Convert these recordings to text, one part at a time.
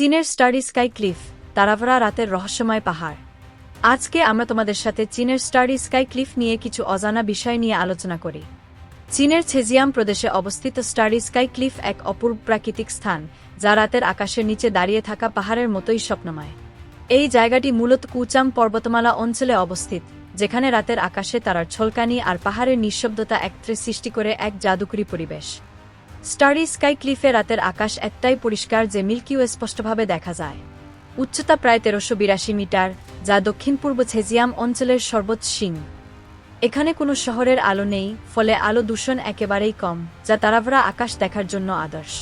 চীনের starry sky cliff তারাভরা রাতের রহস্যময় পাহাড়। আজকে আমরা তোমাদের সাথে চীনের স্টারি স্কাই ক্লিফ নিয়ে কিছু অজানা বিষয় নিয়ে আলোচনা করি। চীনের ছেজিয়াম প্রদেশে অবস্থিত স্টারি স্কাই ক্লিফ এক অপূর্ব প্রাকৃতিক স্থান, যা রাতের আকাশের নিচে দাঁড়িয়ে থাকা পাহাড়ের মতোই স্বপ্নময়। এই জায়গাটি মূলত কুচাম পর্বতমালা অঞ্চলে অবস্থিত, যেখানে রাতের আকাশে তারার ছলকানি আর পাহাড়ের নিঃশব্দতা একত্রে সৃষ্টি করে এক জাদুকরী পরিবেশ। স্টারি স্কাই ক্লিফে রাতের আকাশ একটাই পরিষ্কার যে মিল্কিও স্পষ্টভাবে দেখা যায়। উচ্চতা প্রায় তেরোশো বিরাশি মিটার, যা দক্ষিণ পূর্ব ছেজিয়াম অঞ্চলের সর্বোচ্চ সিং এখানে কোনো শহরের আলো নেই, ফলে আলো দূষণ একেবারেই কম, যা তারাভরা আকাশ দেখার জন্য আদর্শ।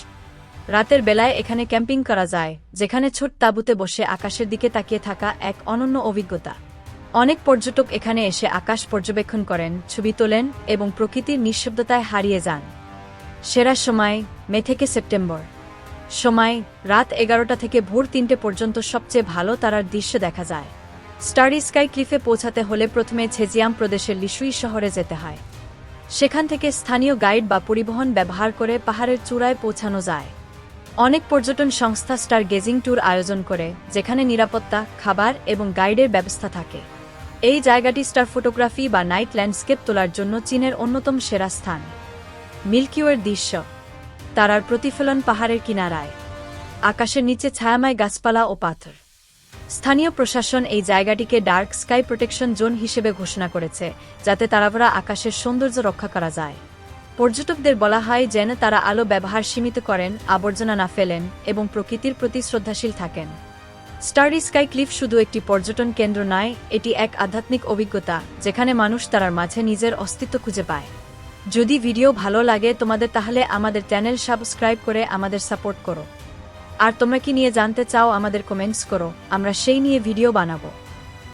রাতের বেলায় এখানে ক্যাম্পিং করা যায়, যেখানে ছোট তাঁবুতে বসে আকাশের দিকে তাকিয়ে থাকা এক অনন্য অভিজ্ঞতা। অনেক পর্যটক এখানে এসে আকাশ পর্যবেক্ষণ করেন, ছবি তোলেন এবং প্রকৃতির নিঃশব্দতায় হারিয়ে যান। সেরা সময় মে থেকে সেপ্টেম্বর। সময় রাত এগারোটা থেকে ভোর তিনটে পর্যন্ত সবচেয়ে ভালো তারার দৃশ্য দেখা যায়। স্টারি স্কাই ক্লিফে পৌঁছাতে হলে প্রথমে ছেজিয়াম প্রদেশের লিসুই শহরে যেতে হয়। সেখান থেকে স্থানীয় গাইড বা পরিবহন ব্যবহার করে পাহাড়ের চূড়ায় পৌঁছানো যায়। অনেক পর্যটন সংস্থা স্টার গেজিং ট্যুর আয়োজন করে, যেখানে নিরাপত্তা, খাবার এবং গাইডের ব্যবস্থা থাকে। এই জায়গাটি স্টার ফটোগ্রাফি বা নাইট ল্যান্ডস্কেপ তোলার জন্য চীনের অন্যতম সেরা স্থান। মিল্কিওয়ের দৃশ্য। তারার প্রতিফলন পাহাড়ের কিনারায়। আকাশের নিচে ছায়াময় গাছপালা ও পাথর। স্থানীয় প্রশাসন এই জায়গাটিকে ডার্ক স্কাই প্রোটেকশন জোন হিসেবে ঘোষণা করেছে, যাতে তারাভরা আকাশের সৌন্দর্য রক্ষা করা যায়। পর্যটকদের বলা হয় যেন তারা আলো ব্যবহার সীমিত করেন, আবর্জনা না ফেলেন এবং প্রকৃতির প্রতি শ্রদ্ধাশীল থাকেন। স্টারি স্কাই ক্লিফ শুধু একটি পর্যটন কেন্দ্র নয়, এটি এক আধ্যাত্মিক অভিজ্ঞতা, যেখানে মানুষ তারার মাঝে নিজের অস্তিত্ব খুঁজে পায়। যদি ভিডিও ভালো লাগে, তোমাদের তাহলে আমাদের চ্যানেল সাবস্ক্রাইব করে আমাদের সাপোর্ট করো। আর তোমরা কি নিয়ে জানতে চাও, আমাদের কমেন্টস করো। আমরা সেই নিয়ে ভিডিও বানাবো।